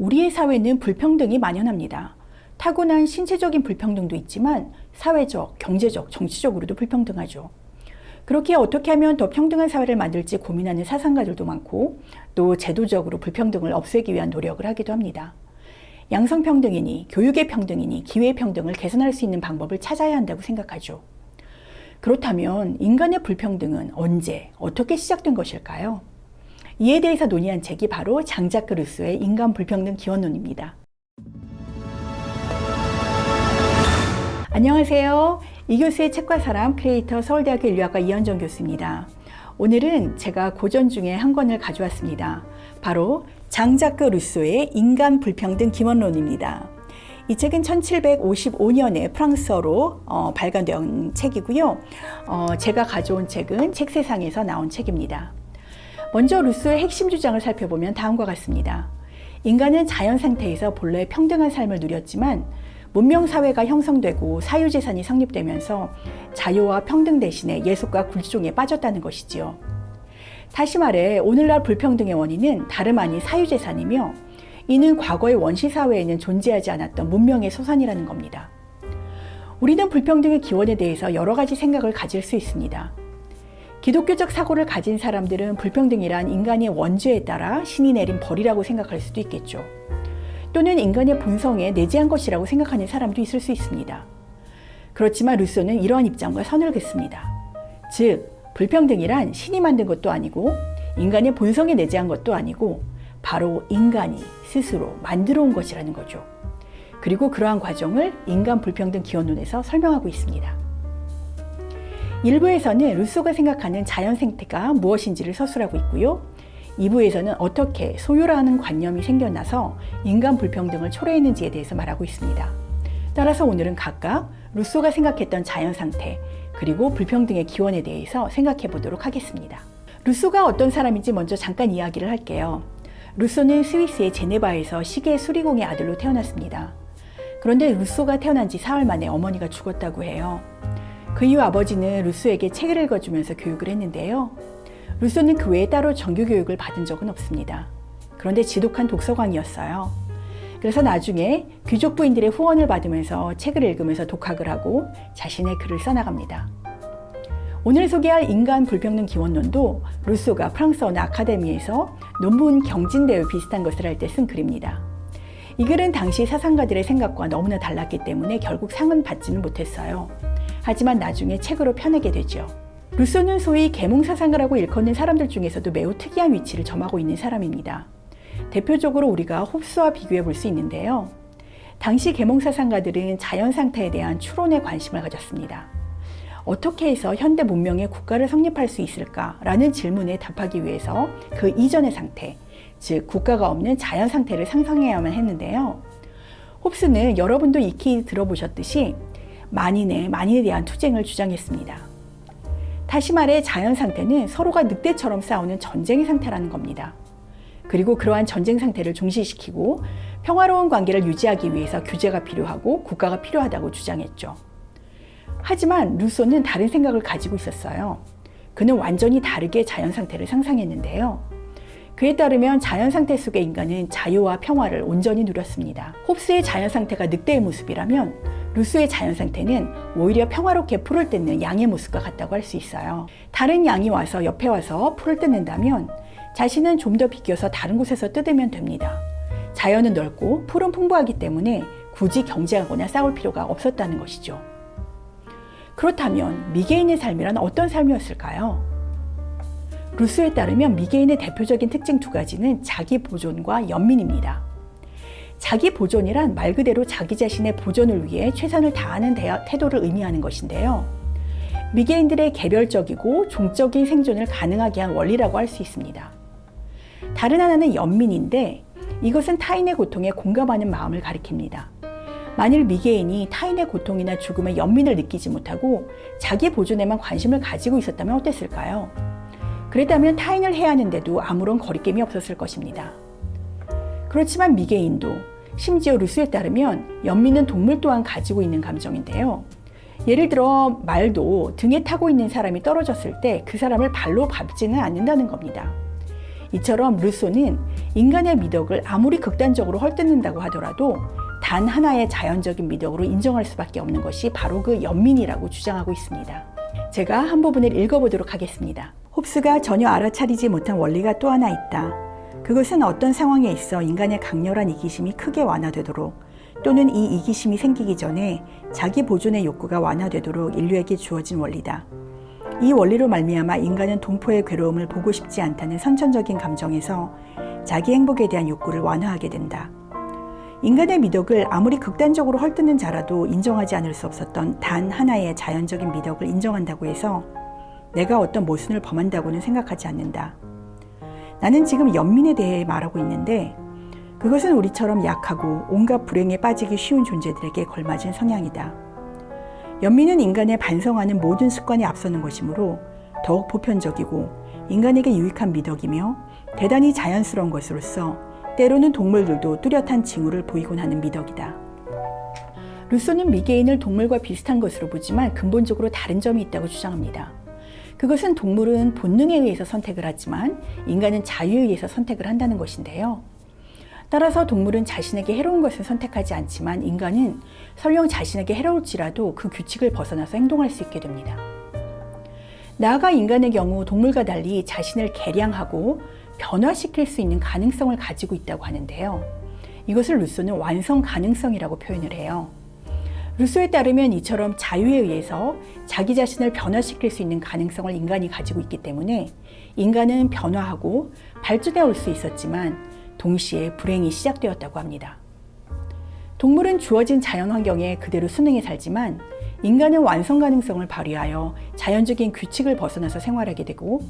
우리의 사회는 불평등이 만연합니다. 타고난 신체적인 불평등도 있지만 사회적, 경제적, 정치적으로도 불평등하죠. 그렇게 어떻게 하면 더 평등한 사회를 만들지 고민하는 사상가들도 많고 또 제도적으로 불평등을 없애기 위한 노력을 하기도 합니다. 양성평등이니 교육의 평등이니 기회의 평등을 개선할 수 있는 방법을 찾아야 한다고 생각하죠. 그렇다면 인간의 불평등은 언제, 어떻게 시작된 것일까요? 이에 대해서 논의한 책이 바로 장자크 루소의 인간 불평등 기원론입니다. 안녕하세요. 이 교수의 책과 사람 크리에이터 서울대학교 인류학과 이현정 교수입니다. 오늘은 제가 고전 중에 한 권을 가져왔습니다. 바로 장자크 루소의 인간 불평등 기원론입니다. 이 책은 1755년에 프랑스어로 어, 발간된 책이고요. 어, 제가 가져온 책은 책세상에서 나온 책입니다. 먼저 루소의 핵심 주장을 살펴보면 다음과 같습니다. 인간은 자연 상태에서 본래 평등한 삶을 누렸지만 문명 사회가 형성되고 사유 재산이 성립되면서 자유와 평등 대신에 예속과 굴종에 빠졌다는 것이지요. 다시 말해 오늘날 불평등의 원인은 다름 아닌 사유 재산이며 이는 과거의 원시 사회에는 존재하지 않았던 문명의 소산이라는 겁니다. 우리는 불평등의 기원에 대해서 여러 가지 생각을 가질 수 있습니다. 기독교적 사고를 가진 사람들은 불평등이란 인간의 원죄에 따라 신이 내린 벌이라고 생각할 수도 있겠죠. 또는 인간의 본성에 내재한 것이라고 생각하는 사람도 있을 수 있습니다. 그렇지만 루소는 이러한 입장과 선을 긋습니다. 즉, 불평등이란 신이 만든 것도 아니고 인간의 본성에 내재한 것도 아니고 바로 인간이 스스로 만들어 온 것이라는 거죠. 그리고 그러한 과정을 인간 불평등 기원론에서 설명하고 있습니다. 일부에서는 루소가 생각하는 자연 생태가 무엇인지를 서술하고 있고요. 2부에서는 어떻게 소유라는 관념이 생겨나서 인간 불평등을 초래했는지에 대해서 말하고 있습니다. 따라서 오늘은 각각 루소가 생각했던 자연 상태, 그리고 불평등의 기원에 대해서 생각해 보도록 하겠습니다. 루소가 어떤 사람인지 먼저 잠깐 이야기를 할게요. 루소는 스위스의 제네바에서 시계 수리공의 아들로 태어났습니다. 그런데 루소가 태어난 지 사흘 만에 어머니가 죽었다고 해요. 그 이후 아버지는 루소에게 책을 읽어주면서 교육을 했는데요. 루소는 그 외에 따로 정규 교육을 받은 적은 없습니다. 그런데 지독한 독서광이었어요. 그래서 나중에 귀족 부인들의 후원을 받으면서 책을 읽으면서 독학을 하고 자신의 글을 써나갑니다. 오늘 소개할 인간 불평등 기원론도 루소가 프랑스 어느 아카데미에서 논문 경진대회 비슷한 것을 할 때 쓴 글입니다. 이 글은 당시 사상가들의 생각과 너무나 달랐기 때문에 결국 상은 받지는 못했어요. 하지만 나중에 책으로 펴내게 되죠. 루소는 소위 계몽사상가라고 일컫는 사람들 중에서도 매우 특이한 위치를 점하고 있는 사람입니다. 대표적으로 우리가 홉스와 비교해 볼 수 있는데요. 당시 계몽사상가들은 자연 상태에 대한 추론에 관심을 가졌습니다. 어떻게 해서 현대 문명의 국가를 성립할 수 있을까라는 질문에 답하기 위해서 그 이전의 상태, 즉 국가가 없는 자연 상태를 상상해야만 했는데요. 홉스는 여러분도 익히 들어보셨듯이 만인의 만인에 대한 투쟁을 주장했습니다. 다시 말해 자연 상태는 서로가 늑대처럼 싸우는 전쟁의 상태라는 겁니다. 그리고 그러한 전쟁 상태를 종식시키고 평화로운 관계를 유지하기 위해서 규제가 필요하고 국가가 필요하다고 주장했죠. 하지만 루소는 다른 생각을 가지고 있었어요. 그는 완전히 다르게 자연 상태를 상상했는데요. 그에 따르면 자연 상태 속의 인간은 자유와 평화를 온전히 누렸습니다. 홉스의 자연 상태가 늑대의 모습이라면 루소의 자연 상태는 오히려 평화롭게 풀을 뜯는 양의 모습과 같다고 할 수 있어요. 다른 양이 와서 옆에 와서 풀을 뜯는다면 자신은 좀 더 비껴서 다른 곳에서 뜯으면 됩니다. 자연은 넓고 풀은 풍부하기 때문에 굳이 경쟁하거나 싸울 필요가 없었다는 것이죠. 그렇다면 미개인의 삶이란 어떤 삶이었을까요? 루스에 따르면 미개인의 대표적인 특징 두 가지는 자기 보존과 연민입니다. 자기 보존이란 말 그대로 자기 자신의 보존을 위해 최선을 다하는 태도를 의미하는 것인데요. 미개인들의 개별적이고 종적인 생존을 가능하게 한 원리라고 할 수 있습니다. 다른 하나는 연민인데 이것은 타인의 고통에 공감하는 마음을 가리킵니다. 만일 미개인이 타인의 고통이나 죽음에 연민을 느끼지 못하고 자기 보존에만 관심을 가지고 있었다면 어땠을까요? 그랬다면 타인을 해하는데도 아무런 거리낌이 없었을 것입니다. 그렇지만 미개인도 심지어 루스에 따르면 연민은 동물 또한 가지고 있는 감정인데요. 예를 들어 말도 등에 타고 있는 사람이 떨어졌을 때 그 사람을 발로 밟지는 않는다는 겁니다. 이처럼 루소는 인간의 미덕을 아무리 극단적으로 헐뜯는다고 하더라도 단 하나의 자연적인 미덕으로 인정할 수밖에 없는 것이 바로 그 연민이라고 주장하고 있습니다. 제가 한 부분을 읽어보도록 하겠습니다. 홉스가 전혀 알아차리지 못한 원리가 또 하나 있다. 그것은 어떤 상황에 있어 인간의 강렬한 이기심이 크게 완화되도록 또는 이 이기심이 생기기 전에 자기 보존의 욕구가 완화되도록 인류에게 주어진 원리다. 이 원리로 말미암아 인간은 동포의 괴로움을 보고 싶지 않다는 선천적인 감정에서 자기 행복에 대한 욕구를 완화하게 된다. 인간의 미덕을 아무리 극단적으로 헐뜯는 자라도 인정하지 않을 수 없었던 단 하나의 자연적인 미덕을 인정한다고 해서 내가 어떤 모순을 범한다고는 생각하지 않는다. 나는 지금 연민에 대해 말하고 있는데 그것은 우리처럼 약하고 온갖 불행에 빠지기 쉬운 존재들에게 걸맞은 성향이다. 연민은 인간의 반성하는 모든 습관에 앞서는 것이므로 더욱 보편적이고 인간에게 유익한 미덕이며 대단히 자연스러운 것으로서 때로는 동물들도 뚜렷한 징후를 보이곤 하는 미덕이다. 루소는 미개인을 동물과 비슷한 것으로 보지만 근본적으로 다른 점이 있다고 주장합니다. 그것은 동물은 본능에 의해서 선택을 하지만 인간은 자유에 의해서 선택을 한다는 것인데요. 따라서 동물은 자신에게 해로운 것을 선택하지 않지만 인간은 설령 자신에게 해로울지라도 그 규칙을 벗어나서 행동할 수 있게 됩니다. 나아가 인간의 경우 동물과 달리 자신을 개량하고 변화시킬 수 있는 가능성을 가지고 있다고 하는데요. 이것을 루소는 완성 가능성이라고 표현을 해요. 루소에 따르면 이처럼 자유에 의해서 자기 자신을 변화시킬 수 있는 가능성을 인간이 가지고 있기 때문에 인간은 변화하고 발전해 올 수 있었지만 동시에 불행이 시작되었다고 합니다. 동물은 주어진 자연 환경에 그대로 순응해 살지만 인간은 완성 가능성을 발휘하여 자연적인 규칙을 벗어나서 생활하게 되고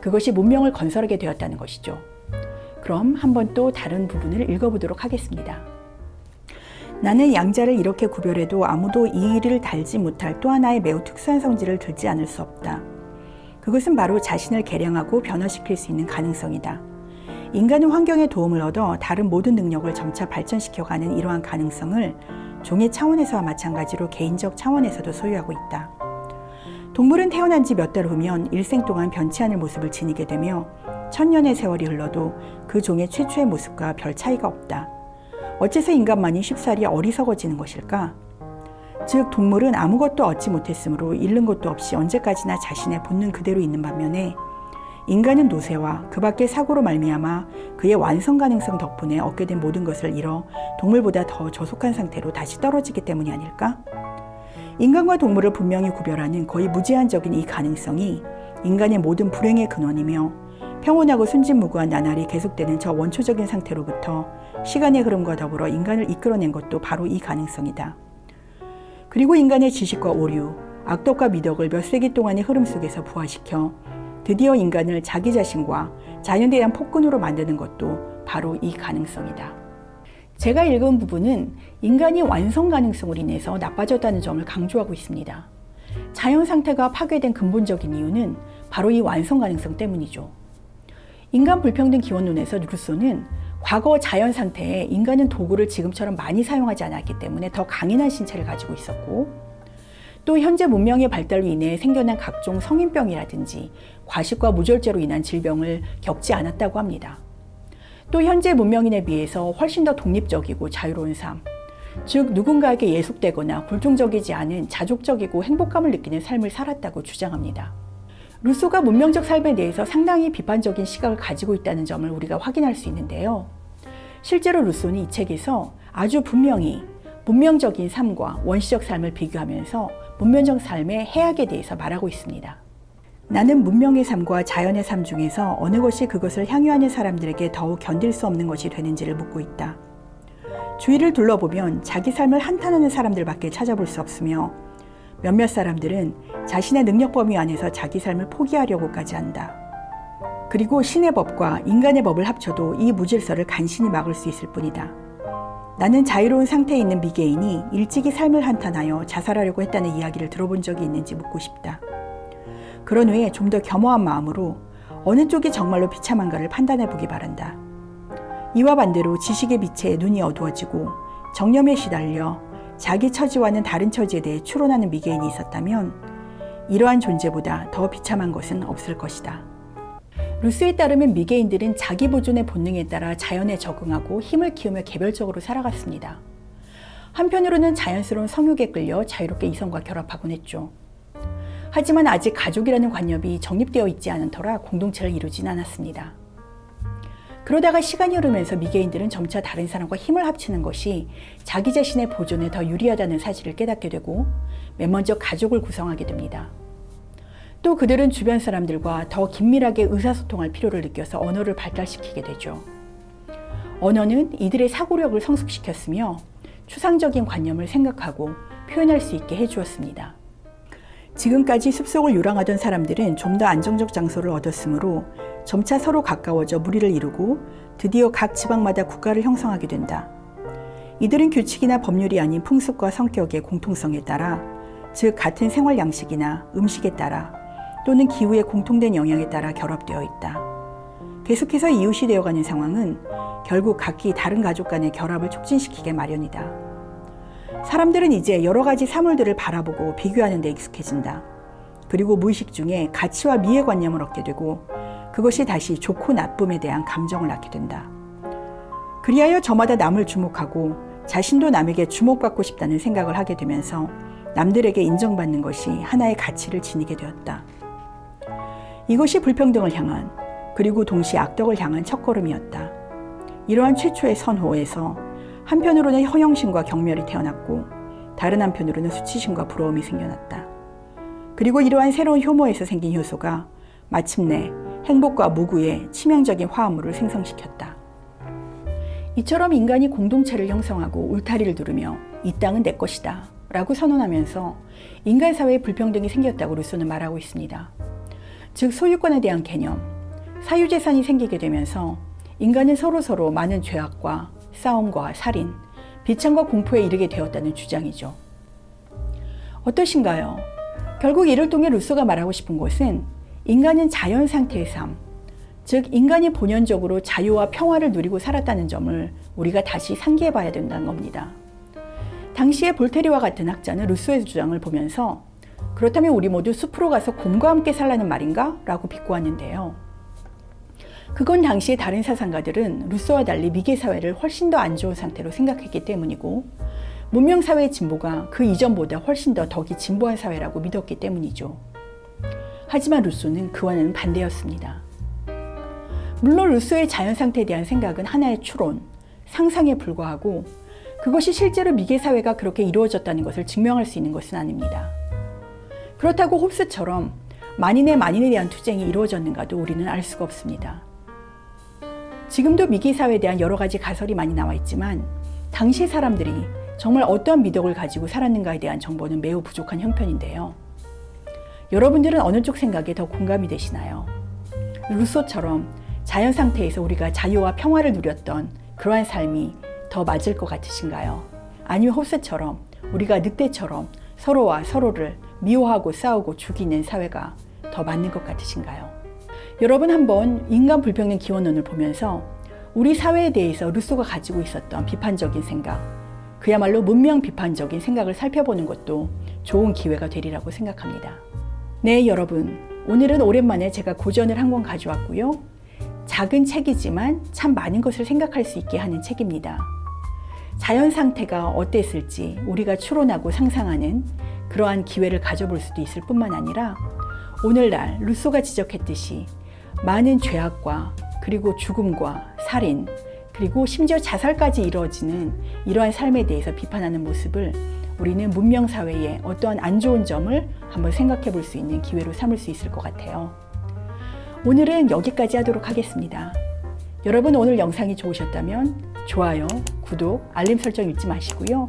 그것이 문명을 건설하게 되었다는 것이죠. 그럼 한번 또 다른 부분을 읽어보도록 하겠습니다. 나는 양자를 이렇게 구별해도 아무도 이 일을 달지 못할 또 하나의 매우 특수한 성질을 들지 않을 수 없다. 그것은 바로 자신을 개량하고 변화시킬 수 있는 가능성이다. 인간은 환경의 도움을 얻어 다른 모든 능력을 점차 발전시켜가는 이러한 가능성을 종의 차원에서와 마찬가지로 개인적 차원에서도 소유하고 있다. 동물은 태어난 지 몇 달 후면 일생 동안 변치 않을 모습을 지니게 되며 천년의 세월이 흘러도 그 종의 최초의 모습과 별 차이가 없다. 어째서 인간만이 쉽사리 어리석어지는 것일까? 즉, 동물은 아무것도 얻지 못했으므로 잃는 것도 없이 언제까지나 자신의 본능 그대로 있는 반면에 인간은 노쇠와 그 밖의 사고로 말미암아 그의 완성 가능성 덕분에 얻게 된 모든 것을 잃어 동물보다 더 저속한 상태로 다시 떨어지기 때문이 아닐까? 인간과 동물을 분명히 구별하는 거의 무제한적인 이 가능성이 인간의 모든 불행의 근원이며 평온하고 순진무구한 나날이 계속되는 저 원초적인 상태로부터 시간의 흐름과 더불어 인간을 이끌어낸 것도 바로 이 가능성이다. 그리고 인간의 지식과 오류, 악덕과 미덕을 몇 세기 동안의 흐름 속에서 부활시켜 드디어 인간을 자기 자신과 자연에 대한 폭군으로 만드는 것도 바로 이 가능성이다. 제가 읽은 부분은 인간이 완성 가능성으로 인해서 나빠졌다는 점을 강조하고 있습니다. 자연 상태가 파괴된 근본적인 이유는 바로 이 완성 가능성 때문이죠. 인간 불평등 기원론에서 루소는 과거 자연 상태에 인간은 도구를 지금처럼 많이 사용하지 않았기 때문에 더 강인한 신체를 가지고 있었고 또 현재 문명의 발달로 인해 생겨난 각종 성인병이라든지 과식과 무절제로 인한 질병을 겪지 않았다고 합니다. 또 현재 문명인에 비해서 훨씬 더 독립적이고 자유로운 삶, 즉 누군가에게 예속되거나 굴종적이지 않은 자족적이고 행복감을 느끼는 삶을 살았다고 주장합니다. 루소가 문명적 삶에 대해서 상당히 비판적인 시각을 가지고 있다는 점을 우리가 확인할 수 있는데요. 실제로 루소는 이 책에서 아주 분명히 문명적인 삶과 원시적 삶을 비교하면서 문명적 삶의 해악에 대해서 말하고 있습니다. 나는 문명의 삶과 자연의 삶 중에서 어느 것이 그것을 향유하는 사람들에게 더욱 견딜 수 없는 것이 되는지를 묻고 있다. 주위를 둘러보면 자기 삶을 한탄하는 사람들밖에 찾아볼 수 없으며 몇몇 사람들은 자신의 능력 범위 안에서 자기 삶을 포기하려고까지 한다. 그리고 신의 법과 인간의 법을 합쳐도 이 무질서를 간신히 막을 수 있을 뿐이다. 나는 자유로운 상태에 있는 미개인이 일찍이 삶을 한탄하여 자살하려고 했다는 이야기를 들어본 적이 있는지 묻고 싶다. 그런 후에 좀 더 겸허한 마음으로 어느 쪽이 정말로 비참한가를 판단해 보기 바란다. 이와 반대로 지식의 빛에 눈이 어두워지고 정념에 시달려 자기 처지와는 다른 처지에 대해 추론하는 미개인이 있었다면 이러한 존재보다 더 비참한 것은 없을 것이다. 루스에 따르면 미개인들은 자기 보존의 본능에 따라 자연에 적응하고 힘을 키우며 개별적으로 살아갔습니다. 한편으로는 자연스러운 성욕에 끌려 자유롭게 이성과 결합하곤 했죠. 하지만 아직 가족이라는 관념이 정립되어 있지 않은 터라 공동체를 이루진 않았습니다. 그러다가 시간이 흐르면서 미개인들은 점차 다른 사람과 힘을 합치는 것이 자기 자신의 보존에 더 유리하다는 사실을 깨닫게 되고 맨 먼저 가족을 구성하게 됩니다. 또 그들은 주변 사람들과 더 긴밀하게 의사소통할 필요를 느껴서 언어를 발달시키게 되죠. 언어는 이들의 사고력을 성숙시켰으며 추상적인 관념을 생각하고 표현할 수 있게 해주었습니다. 지금까지 숲속을 요랑하던 사람들은 좀 더 안정적 장소를 얻었으므로 점차 서로 가까워져 무리를 이루고 드디어 각 지방마다 국가를 형성하게 된다. 이들은 규칙이나 법률이 아닌 풍습과 성격의 공통성에 따라, 즉 같은 생활 양식이나 음식에 따라 또는 기후의 공통된 영향에 따라 결합되어 있다. 계속해서 이웃이 되어가는 상황은 결국 각기 다른 가족 간의 결합을 촉진시키게 마련이다. 사람들은 이제 여러 가지 사물들을 바라보고 비교하는 데 익숙해진다. 그리고 무의식 중에 가치와 미의 관념을 얻게 되고 그것이 다시 좋고 나쁨에 대한 감정을 낳게 된다. 그리하여 저마다 남을 주목하고 자신도 남에게 주목받고 싶다는 생각을 하게 되면서 남들에게 인정받는 것이 하나의 가치를 지니게 되었다. 이것이 불평등을 향한 그리고 동시에 악덕을 향한 첫걸음이었다. 이러한 최초의 선호에서 한편으로는 허영심과 경멸이 태어났고 다른 한편으로는 수치심과 부러움이 생겨났다. 그리고 이러한 새로운 효모에서 생긴 효소가 마침내 행복과 무구의 치명적인 화합물을 생성시켰다. 이처럼 인간이 공동체를 형성하고 울타리를 두르며 이 땅은 내 것이다 라고 선언하면서 인간 사회에 불평등이 생겼다고 루소는 말하고 있습니다. 즉 소유권에 대한 개념, 사유재산이 생기게 되면서 인간은 서로서로 많은 죄악과 싸움과 살인, 비참과 공포에 이르게 되었다는 주장이죠. 어떠신가요? 결국 이를 통해 루소가 말하고 싶은 것은 인간은 자연 상태의 삶, 즉 인간이 본연적으로 자유와 평화를 누리고 살았다는 점을 우리가 다시 상기해 봐야 된다는 겁니다. 당시에 볼테리와 같은 학자는 루소의 주장을 보면서 그렇다면 우리 모두 숲으로 가서 곰과 함께 살라는 말인가? 라고 비꼬았는데요. 그건 당시에 다른 사상가들은 루소와 달리 미개 사회를 훨씬 더 안 좋은 상태로 생각했기 때문이고 문명 사회의 진보가 그 이전보다 훨씬 더 덕이 진보한 사회라고 믿었기 때문이죠. 하지만 루소는 그와는 반대였습니다. 물론 루소의 자연 상태에 대한 생각은 하나의 추론, 상상에 불과하고 그것이 실제로 미개 사회가 그렇게 이루어졌다는 것을 증명할 수 있는 것은 아닙니다. 그렇다고 홉스처럼 만인의 만인에 대한 투쟁이 이루어졌는가도 우리는 알 수가 없습니다. 지금도 미기 사회에 대한 여러 가지 가설이 많이 나와 있지만 당시 사람들이 정말 어떠한 미덕을 가지고 살았는가에 대한 정보는 매우 부족한 형편인데요. 여러분들은 어느 쪽 생각에 더 공감이 되시나요? 루소처럼 자연 상태에서 우리가 자유와 평화를 누렸던 그러한 삶이 더 맞을 것 같으신가요? 아니면 호스처럼 우리가 늑대처럼 서로와 서로를 미워하고 싸우고 죽이는 사회가 더 맞는 것 같으신가요? 여러분 한번 인간 불평등 기원론을 보면서 우리 사회에 대해서 루소가 가지고 있었던 비판적인 생각, 그야말로 문명 비판적인 생각을 살펴보는 것도 좋은 기회가 되리라고 생각합니다. 네, 여러분. 오늘은 오랜만에 제가 고전을 한 권 가져왔고요. 작은 책이지만 참 많은 것을 생각할 수 있게 하는 책입니다. 자연 상태가 어땠을지 우리가 추론하고 상상하는 그러한 기회를 가져볼 수도 있을 뿐만 아니라 오늘날 루소가 지적했듯이 많은 죄악과 그리고 죽음과 살인 그리고 심지어 자살까지 이루어지는 이러한 삶에 대해서 비판하는 모습을 우리는 문명 사회의 어떠한 안 좋은 점을 한번 생각해 볼 수 있는 기회로 삼을 수 있을 것 같아요. 오늘은 여기까지 하도록 하겠습니다. 여러분 오늘 영상이 좋으셨다면 좋아요, 구독, 알림 설정 잊지 마시고요.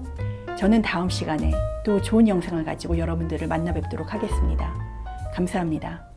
저는 다음 시간에 또 좋은 영상을 가지고 여러분들을 만나 뵙도록 하겠습니다. 감사합니다.